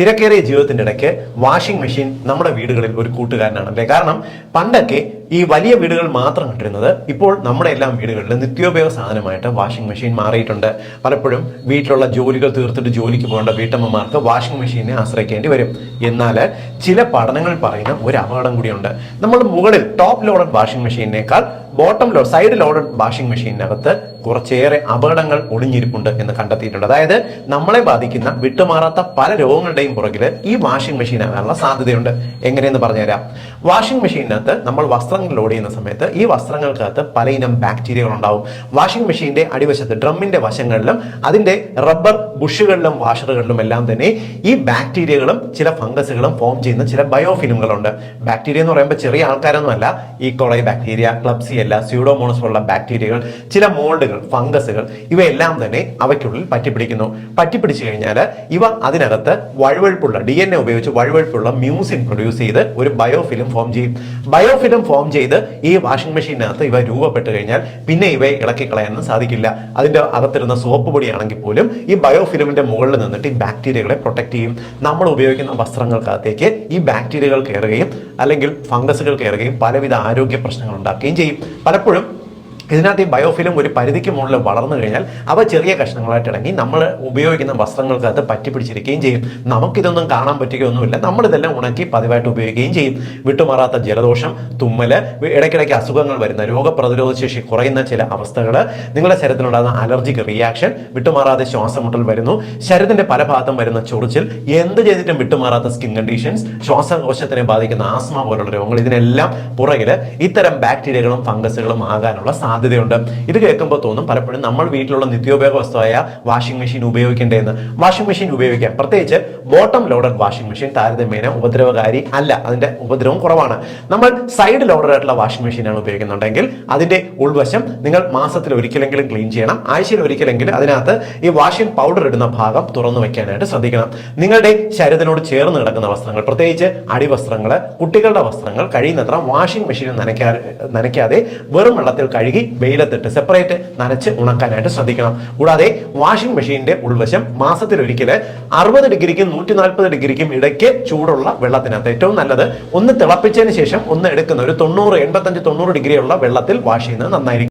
തിരക്കേറിയ ജീവിതത്തിന്റെ ഇടയ്ക്ക് വാഷിംഗ് മെഷീൻ നമ്മുടെ വീടുകളിൽ ഒരു കൂട്ടുകാരനാണ് കൂട്ടുകാരനാണല്ലേ കാരണം പണ്ടൊക്കെ ഈ വലിയ വീടുകൾ മാത്രം കണ്ടിരുന്നത് ഇപ്പോൾ നമ്മുടെ എല്ലാം വീടുകളിലും നിത്യോപയോഗ സാധനമായിട്ട് വാഷിംഗ് മെഷീൻ മാറിയിട്ടുണ്ട്. പലപ്പോഴും വീട്ടിലുള്ള ജോലികൾ തീർത്തിട്ട് ജോലിക്ക് പോകേണ്ട വീട്ടമ്മമാർക്ക് വാഷിംഗ് മെഷീനെ ആശ്രയിക്കേണ്ടി വരും. എന്നാൽ ചില പഠനങ്ങൾ പറയുന്ന ഒരു അപകടം കൂടിയുണ്ട്. നമ്മൾ മുകളിൽ top loaded washing മെഷീനേക്കാൾ bottom load side loaded washing മെഷീനകത്ത് കുറച്ചേറെ അപകടങ്ങൾ ഒളിഞ്ഞിരിപ്പുണ്ട് എന്ന് കണ്ടെത്തിയിട്ടുണ്ട്. അതായത് നമ്മളെ ബാധിക്കുന്ന വിട്ടുമാറാത്ത പല രോഗങ്ങളുടെയും പുറകിൽ ഈ വാഷിംഗ് മെഷീൻ ആകാനുള്ള സാധ്യതയുണ്ട്. എങ്ങനെയെന്ന് പറഞ്ഞുതരാം. വാഷിംഗ് മെഷീനകത്ത് നമ്മൾ വസ്ത്രങ്ങൾ ലോഡ് ചെയ്യുന്ന സമയത്ത് ഈ വസ്ത്രങ്ങൾക്കകത്ത് പലയിനം ബാക്ടീരിയകൾ ഉണ്ടാവും വാഷിംഗ് മെഷീന്റെ അടിവശത്ത് ഡ്രമ്മിന്റെ വശങ്ങളിലും അതിന്റെ റബ്ബർ ബുഷുകളിലും വാഷറുകളിലും എല്ലാം തന്നെ ഈ ബാക്ടീരിയകളും ചില ഫംഗസുകളും ഫോം ചെയ്യുന്ന ചില ബയോഫിലിമുകളുണ്ട് ബാക്ടീരിയ എന്ന് പറയുമ്പോൾ ചെറിയ ആൾക്കാരൊന്നുമല്ല ഈ കൊളൈ ബാക്ടീരിയ ക്ലബ്സി ക്ലബ്സിയല്ല സ്യൂഡോമോണസ് പോലുള്ള ബാക്ടീരിയകൾ ചില മോൾഡുകൾ ഫംഗസുകൾ ഇവയെല്ലാം തന്നെ അവയ്ക്കുള്ളിൽ പറ്റിപ്പിടിക്കുന്നു. പറ്റിപ്പിടിച്ചു കഴിഞ്ഞാൽ ഇവ അതിനകത്ത് വഴുവഴുപ്പുള്ള ഡി എൻ എ ഉപയോഗിച്ച് വഴുവഴുപ്പുള്ള മ്യൂസിൻ പ്രൊഡ്യൂസ് ചെയ്ത് ഒരു ബയോഫിലിം ഫോം ചെയ്യും. ബയോഫിലിം ഫോം ചെയ്ത് ഈ വാഷിംഗ് മെഷീനകത്ത് ഇവ രൂപപ്പെട്ട് കഴിഞ്ഞാൽ പിന്നെ ഇവയെ ഇളക്കി കളയാനും സാധിക്കില്ല. അതിന്റെ അകത്തിരുന്ന സോപ്പ് പൊടിയാണെങ്കിൽ പോലും ഈ ബയോഫിലിമിന്റെ മുകളിൽ നിന്നിട്ട് ഈ ബാക്ടീരിയകളെ പ്രൊട്ടക്ട് ചെയ്യും. നമ്മൾ ഉപയോഗിക്കുന്ന വസ്ത്രങ്ങൾക്കകത്തേക്ക് ഈ ബാക്ടീരിയകൾ കയറുകയും അല്ലെങ്കിൽ ഫംഗസുകൾ കയറുകയും പലവിധ ആരോഗ്യ പ്രശ്നങ്ങൾ ഉണ്ടാക്കുകയും ചെയ്യും. പലപ്പോഴും ഇതിനകത്ത് ഈ ബയോഫിലും ഒരു പരിധിക്ക് മുകളിൽ വളർന്നു കഴിഞ്ഞാൽ അവ ചെറിയ കഷ്ണങ്ങളായിട്ട് ഇണങ്ങി നമ്മൾ ഉപയോഗിക്കുന്ന വസ്ത്രങ്ങൾക്കകത്ത് പറ്റി പിടിച്ചിരിക്കുകയും ചെയ്യും. നമുക്കിതൊന്നും കാണാൻ പറ്റുകയൊന്നുമില്ല. നമ്മളിതെല്ലാം ഉണക്കി പതിവായിട്ട് ഉപയോഗിക്കുകയും ചെയ്യും. വിട്ടുമാറാത്ത ജലദോഷം തുമ്മൽ ഇടയ്ക്കിടയ്ക്ക് അസുഖങ്ങൾ വരുന്ന രോഗപ്രതിരോധ ശേഷി കുറയുന്ന ചില അവസ്ഥകൾ നിങ്ങളുടെ ശരീരത്തിലുണ്ടാകുന്ന അലർജിക് റിയാക്ഷൻ വിട്ടുമാറാതെ ശ്വാസമുട്ടൽ വരുന്നു. ശരീരത്തിന്റെ പല ഭാഗത്തും വരുന്ന ചൊറിച്ചിൽ എന്ത് ചെയ്തിട്ടും വിട്ടുമാറാത്ത സ്കിൻ കണ്ടീഷൻസ് ശ്വാസകോശത്തിനെ ബാധിക്കുന്ന ആസ്മ പോലുള്ള രോഗങ്ങൾ ഇതിനെല്ലാം പുറകിൽ ഇത്തരം ബാക്ടീരിയകളും ഫംഗസുകളും ആകാനുള്ള സാധ്യതയുണ്ട്. ഇത് കേൾക്കുമ്പോൾ തോന്നും പലപ്പോഴും നമ്മൾ വീട്ടിലുള്ള നിത്യോപയോഗ വസ്തുവായ വാഷിംഗ് മെഷീൻ ഉപയോഗിക്കേണ്ടതെന്ന്. വാഷിംഗ് മെഷീൻ ഉപയോഗിക്കാം. പ്രത്യേകിച്ച് ബോട്ടം ലോഡഡ് വാഷിംഗ് മെഷീൻ താരതമ്യേന ഉപദ്രവകാരി അല്ല. അതിന്റെ ഉപദ്രവം കുറവാണ്. നമ്മൾ സൈഡ് ലോഡർ ആയിട്ടുള്ള വാഷിംഗ് മെഷീനാണ് ഉപയോഗിക്കുന്നുണ്ടെങ്കിൽ അതിന്റെ ഉൾവശം നിങ്ങൾ മാസത്തിൽ ഒരിക്കലെങ്കിലും ക്ലീൻ ചെയ്യണം. ആഴ്ചയിൽ ഒരിക്കലെങ്കിലും അതിനകത്ത് ഈ വാഷിംഗ് പൗഡർ ഇടുന്ന ഭാഗം തുറന്നു വെക്കാനായിട്ട് ശ്രദ്ധിക്കണം. നിങ്ങളുടെ ശരീരത്തിനോട് ചേർന്ന് കിടക്കുന്ന വസ്ത്രങ്ങൾ പ്രത്യേകിച്ച് അടിവസ്ത്രങ്ങൾ കുട്ടികളുടെ വസ്ത്രങ്ങൾ കഴിയുന്നത്ര വാഷിംഗ് മെഷീനിൽ നനയ്ക്കാ നനയ്ക്കാതെ വെറും വെള്ളത്തിൽ കഴുകി വെയിലത്തിട്ട് സെപ്പറേറ്റ് നനച്ച് ഉണക്കാനായിട്ട് ശ്രദ്ധിക്കണം. കൂടാതെ വാഷിംഗ് മെഷീന്റെ ഉൾവശം മാസത്തിൽ ഒരിക്കൽ അറുപത് ഡിഗ്രിക്കും നൂറ്റി നാൽപ്പത് ഡിഗ്രിക്കും ഇടയ്ക്ക് ചൂടുള്ള വെള്ളത്തിനകത്ത്. ഏറ്റവും നല്ലത് ഒന്ന് തിളപ്പിച്ചതിന് ശേഷം ഒന്ന് എടുക്കുന്ന ഒരു തൊണ്ണൂറ് എൺപത്തഞ്ച് തൊണ്ണൂറ് ഡിഗ്രിയുള്ള വെള്ളത്തിൽ വാഷ് ചെയ്യുന്നത് നന്നായിരിക്കും.